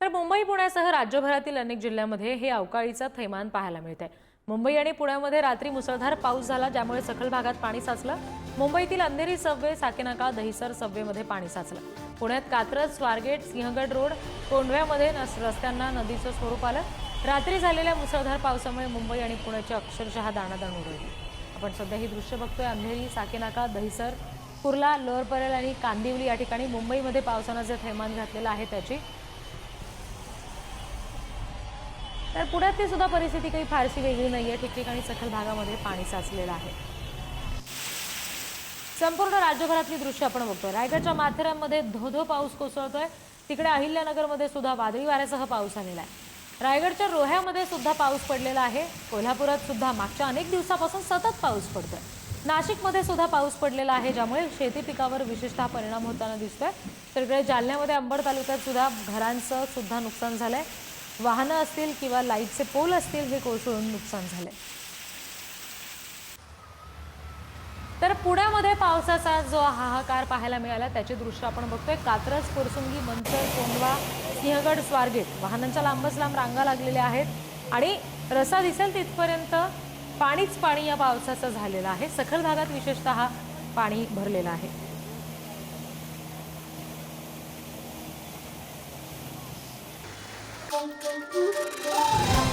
तर मुंबई पुण्यासह राज्यभरातील अनेक जिल्ह्यांमध्ये हे अवकाळीचं थैमान पाहायला मिळतंय. मुंबई आणि पुण्यामध्ये रात्री मुसळधार पाऊस झाला ज्यामुळे सखल भागात पाणी साचलं. मुंबईतील अंधेरी सबवे साकेनाका दहिसर सबवेमध्ये पाणी साचलं. पुण्यात कात्रज स्वारगेट सिंहगड रोड कोंढव्यामध्ये नस- रस्त्यांना नदीचं स्वरूप आलं. रात्री झालेल्या मुसळधार पावसामुळे मुंबई आणि पुण्याची अक्षरशः दाणादाण उडवली आपण सध्या ही दृश्य बघतोय. अंधेरी साकेनाका दहिसर कुर्ला लोअर परेल आणि कांदिवली या ठिकाणी मुंबईमध्ये पावसानं जे थैमान घातलेलं आहे त्याची तर पुण्यातली सुद्धा परिस्थिती काही फारशी वेगळी नाही आहे ठिकठिकाणी सखल भागामध्ये पाणी साचलेलं आहे. संपूर्ण राज्यभरातली दृश्य आपण बघतोय. रायगडच्या माथेऱ्यांमध्ये धोधो पाऊस कोसळतोय. तिकडे अहिल्यानगरमध्ये सुद्धा वादळी वाऱ्यासह पाऊस आलेला आहे. रायगडच्या रोह्यामध्ये सुद्धा पाऊस पडलेला आहे. कोल्हापुरात सुद्धा मागच्या अनेक दिवसापासून सतत पाऊस पडतोय. नाशिकमध्ये सुद्धा पाऊस पडलेला आहे ज्यामुळे शेती पिकावर विशेषतः परिणाम होताना दिसतोय. तर इकडे जालन्यामध्ये अंबड तालुक्यात सुद्धा घरांचं सुद्धा नुकसान झालंय. वाहनं असतील किंवा लाईटचे पोल असतील हे कोसळून नुकसान झालंय. तर पुण्यामध्ये पावसाचा जो हाहाकार पाहायला मिळाला त्याचे दृश्य आपण बघतोय. कात्रज कोरसुंगी मंचर कोंडवा सिंहगड स्वारगेट वाहनांच्या लांबच लांब रांगा लागलेल्या आहेत आणि रसा दिसेल तिथपर्यंत पाणीच पाणी या पावसाचं झालेलं आहे. सखल भागात विशेषतः पाणी भरलेलं आहे. Música